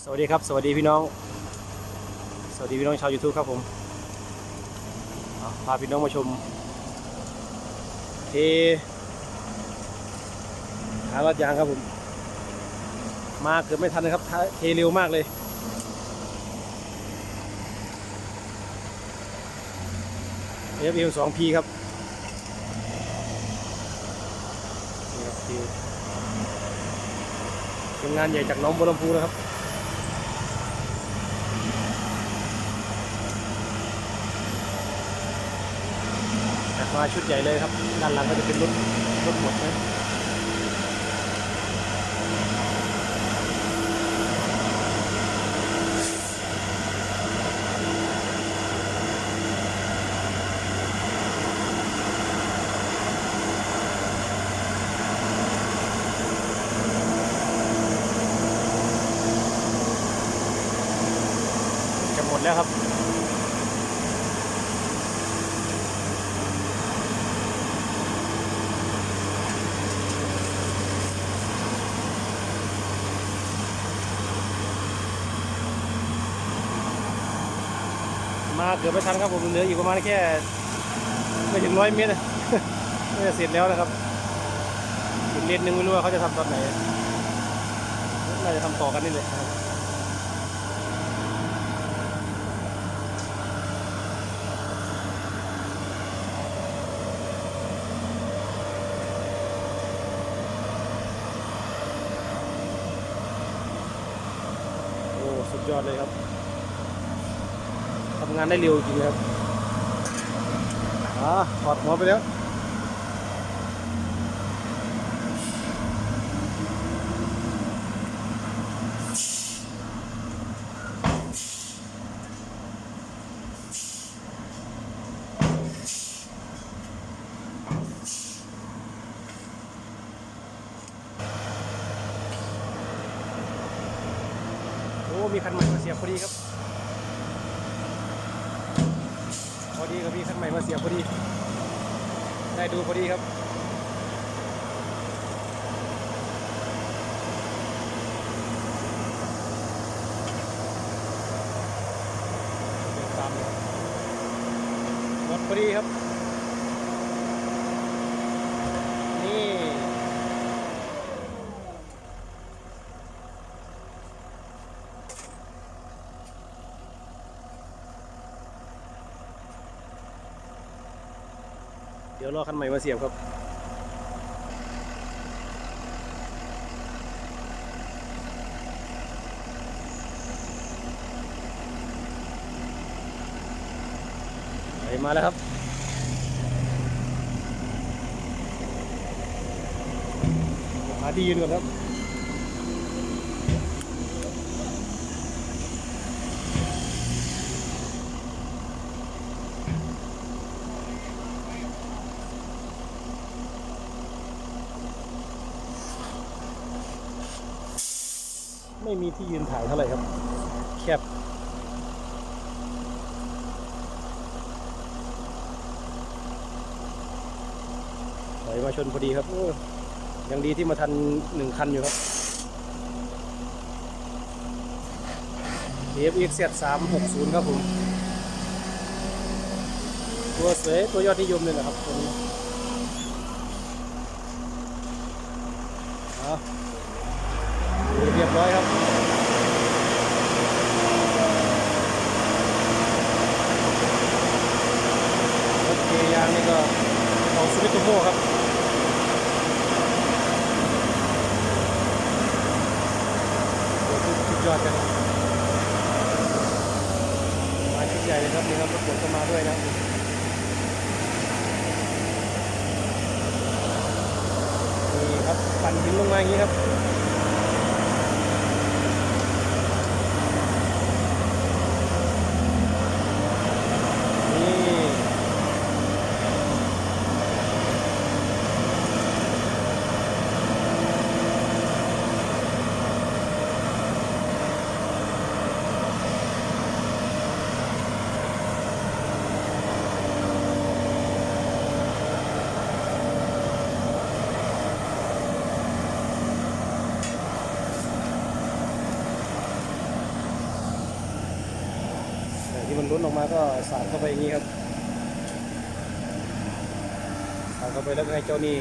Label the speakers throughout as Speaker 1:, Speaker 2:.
Speaker 1: สวัสดีครับ สวัสดีพี่น้อง สวัสดีพี่น้องชาว YouTube ครับผมพาพี่น้องมาชมเทหาลาดยางครับผม มาเกือบไม่ทันนะครับเทเร็วมากเลยเอฟเอสองพีครับนี่ครับทีมงานใหญ่จากน้องบัวลำพูนะครับ มาชุดใหญ่เลยครับ ด้านหลังก็จะเป็นรถรถหมดนะ มาเกือบไม่ทันครับผมเหลืออีกประมาณแค่ไม่ถึงร้อยเมตรก็จะเสร็จแล้วนะครับอีกเลนหนึ่งไม่รู้ว่าเขาจะทำตอนไหนน่าจะทำต่อกันนี่เลยนะครับโอ้สุดยอดเลยครับำงานได้เร็วจริงๆครับอ่าถอดหัวไปแล้วโอ้มีคันใหม่มาเสียบพอดีครับ อดีครับพี่คันใหม่มาเสียบพอดี ได้ดูพอดีครับรับหมดพอดีครับ นี่ เดี๋ยวรอคันใหม่มาเสียบครับไปมาแล้วครับหาที่ยืนก่อนครับ ไม่มีที่ยืนถ่ายเท่าไหร่ครับ แคบถอยมาชนพอดีครับยังดีที่มาทันหนึ่งคันอยู่ครับ DFX 3 6 0 ครับผม ตัวสวยตัวยอดนิยมเลยนะครับตัวนี้เอ เรียบร้อยครับรถเกยางนี่ก็ของซูมิโตโมครับโอ้สุดยอดกันมาชุดใหญ่เลยครับนี่ครับรถผมก็มาด้วยนะนี่ครับปั่นหินลงมาอย่างนี้ครับ ที่มันล้นออกมาก็สาดเข้าไปอย่างนี้ครับสาดเข้าไปแล้วให้เจ้านี่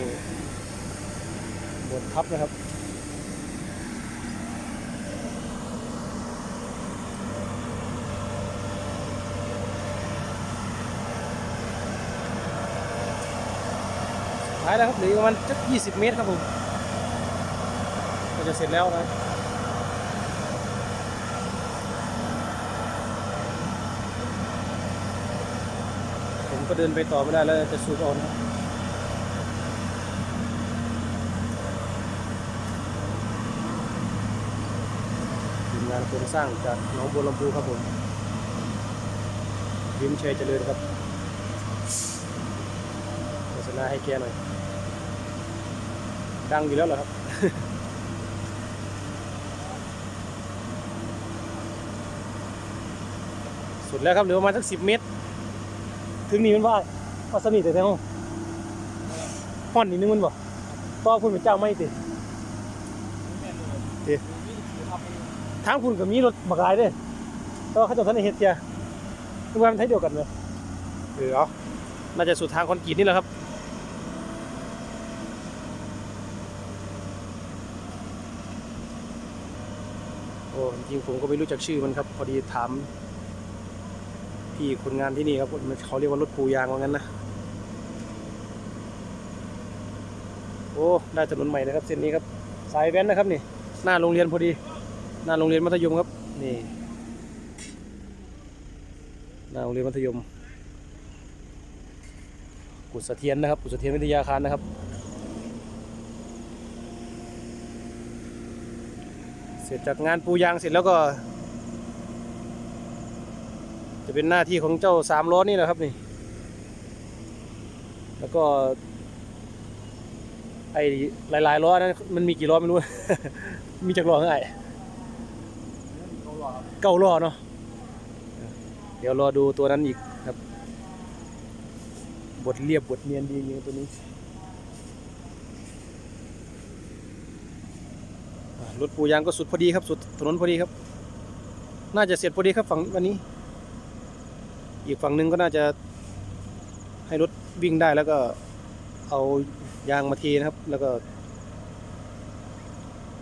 Speaker 1: บดทับนะครับท้ายแล้วครับเหลือประมาณสัก20 เมตรครับผม ก็จะเสร็จแล้วนะ ก็เดินไปต่อไม่ได้แล้วจะสูบเอานะทีมงานโครงสร้างจากหนองบัวลำพูครับผมยิ้มชัยเจริญครับโฆษณาให้แกหน่อย ดังอยู่แล้วเหรอครับสุดแล้วครับเหลือประมาณสักสิบเมตร ถึงนี่มันว่าว่าสนิทแต่แท้ห้องห่อนนิดนึงมันบ่ต่อคุณเป็นเจ้าไม่ติติทางคุณกับมีรถบักหลายเด้ต่อเขาเจะทันได้เฮ็ดเจียคือว่ามันไทยเดียวกันเลยเออเอาน่าจะสุดทางคอนกรีตนี่แหละครับโอ้จริงๆผมก็ไม่รู้จักชื่อมันครับ พอดีถาม พี่คนงานที่นี่ครับเขาเรียกว่ารถปูยางว่างั้นนะโอ้ได้ถนนใหม่นะครับเส้นนี้ครับสายแว้นนะครับนี่หน้าโรงเรียนพอดี หน้าโรงเรียนมัธยมครับนี่หน้าโรงเรียนมัธยม กุศเสถียรนะครับ กุศเสถียรวิทยาคารนะครับเสร็จจากงานปูยางเสร็จแล้วก็ จะเป็นหน้าที่ของเจ้าสามล้อนี่แหละครับนี่ แล้วก็ไอ้หลายๆล้อนั้นมันมีกี่ล้อไม่รู้ มีจากล้อเท่าไหร่เก้าล้อเนาะเดี๋ยวรอดูตัวนั้นอีกครับ บทเรียบบทเนียนดีจริงตัวนี้รถปูยางก็สุดพอดีครับ สุดถนนพอดีครับ น่าจะเสร็จพอดีครับฝั่งวันนี้ อีกฝั่งหนึ่งก็น่าจะให้รถวิ่งได้แล้วก็เอายางมาเทนะครับ แล้วก็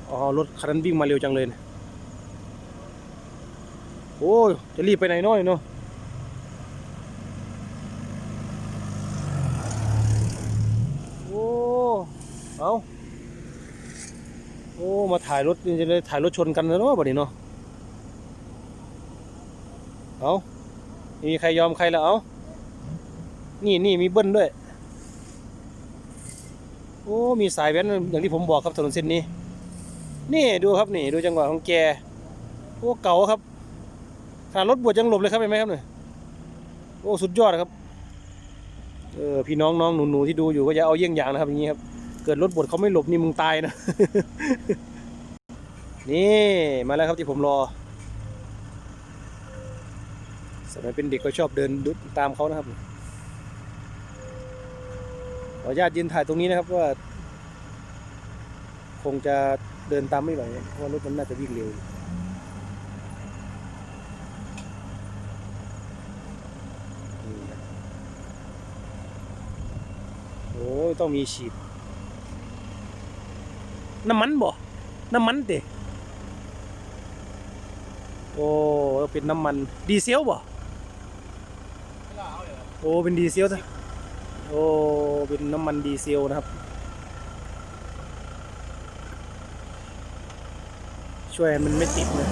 Speaker 1: อ๋อรถคันนั้นวิ่งมาเร็วจังเลยนะโอ้จะรีบไปไหนน้อยเนาะโอ้เอาโอ้ มาถ่ายรถจะเลยถ่ายรถชนกันแล้วเนาะบัดนี้เนาะเอา มีใครยอมใครแล้วเอานี่นี่มีเบิ้ลด้วย โอ้ มีสายแว้นอย่างที่ผมบอกครับถนนเส้นนี้ นี่ดูครับนี่ดูจังหวะของแก โอ้เก่าครับขนาดรถบวชยังหลบเลยครับเห็นไหมครับเนี่ยโอ้สุดยอดครับเออพี่น้องน้องหนูหนูที่ดูอยู่ก็อย่าเอาเยี่ยงอย่างนะครับอย่างนี้ครับ เกิดรถบวชเขาไม่หลบนี่มึงตายนะ นี่มาแล้วครับที่ผมรอ สมัยเป็นเด็กก็ชอบเดินดุตามเขานะครับขออนุญาตยืนถ่ายตรงนี้นะครับว่า คงจะเดินตามไม่ไหวเพราะว่ารถมันน่าจะวิ่งเร็วนี่ครับโอ้ยต้องมีฉีด น้ำมันบ่ น้ำมันเด็โอ้เป็นน้ำมันดีเซลบ่ โอ้เป็นดีเซลซะโอ้เป็นน้ำมันดีเซลนะครับ ช่วยมันไม่ติดนะ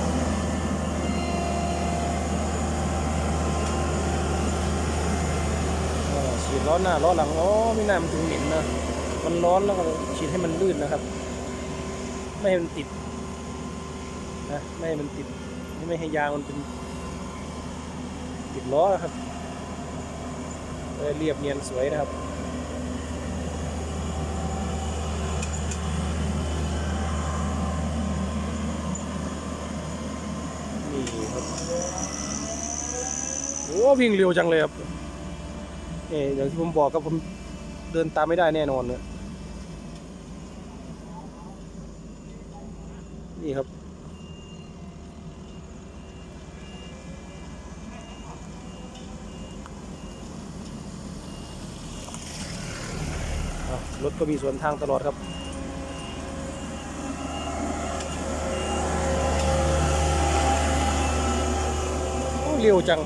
Speaker 1: อ๋อฉีดล้อหน้าล้อหลังอ๋อไม่น่ามันถึงเหม็นนะมันร้อนแล้วก็ฉีดให้มันลื่นนะครับ ไม่ให้มันติดนะไม่ให้มันติด ไม่ให้ยางมันเป็นติดล้อนะครับ เรียบเนียนสวยนะครับนี่ครับโอ้วิ่งเร็วจังเลยครับนี่อย่างที่ผมบอกครับผมเดินตามไม่ได้แน่นอนเนี่ยนี่ครับ รถก็มีสวนทางตลอดครับโอ้เร็วจัง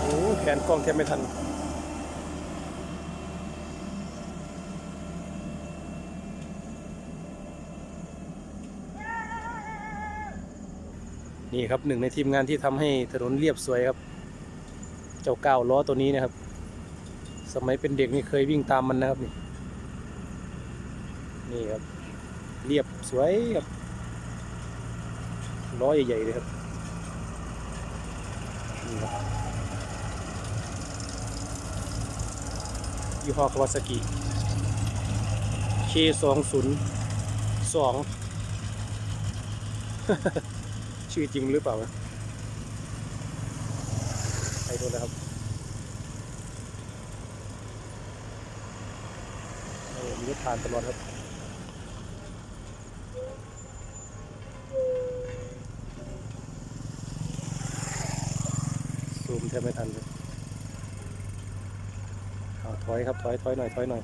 Speaker 1: โอ้แขนกล้องแทบไม่ทัน นี่ครับหนึ่งในทีมงานที่ทำให้ถนนเรียบสวยครับ เจ้าก้าวล้อตัวนี้นะครับ สมัยเป็นเด็กนี่เคยวิ่งตามมันนะครับนี่นี่ครับ เรียบสวยครับล้อใหญ่ๆเลยครับนี่ครับยี่ห้อคาวาซากิ K202 ชื่อจริงหรือเปล่าไปดูนะครับมีรถผ่านตลอดครับซูมแทบไม่ทันเลยเอาถอยครับถอยถอยหน่อยถอยหน่อย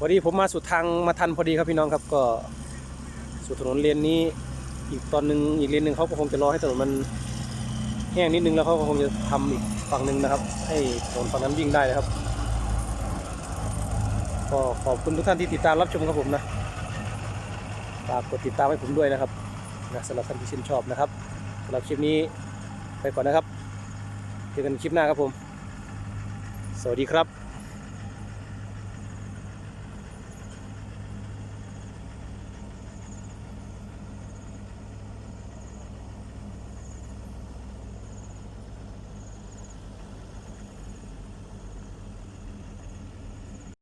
Speaker 1: พอดีผมมาสุดทางมาทันพอดีครับพี่น้องครับก็สุดถนนเลนนี้อีกตอนหนึ่งอีกเลนหนึ่งเขาก็คงจะรอให้ถนนมันแห้งนิดนึงแล้วเขาก็คงจะทำอีกฝั่งหนึ่งนะครับ ให้ถนนฝั่งนั้นวิ่งได้นะครับก็ขอบคุณทุกท่านที่ติดตามรับชมครับผมนะฝากกดติดตามให้ผมด้วยนะครับนะสำหรับท่านที่ชื่นชอบนะครับสำหรับคลิปนี้ไปก่อนนะครับเจอกันคลิปหน้าครับผม สวัสดีครับ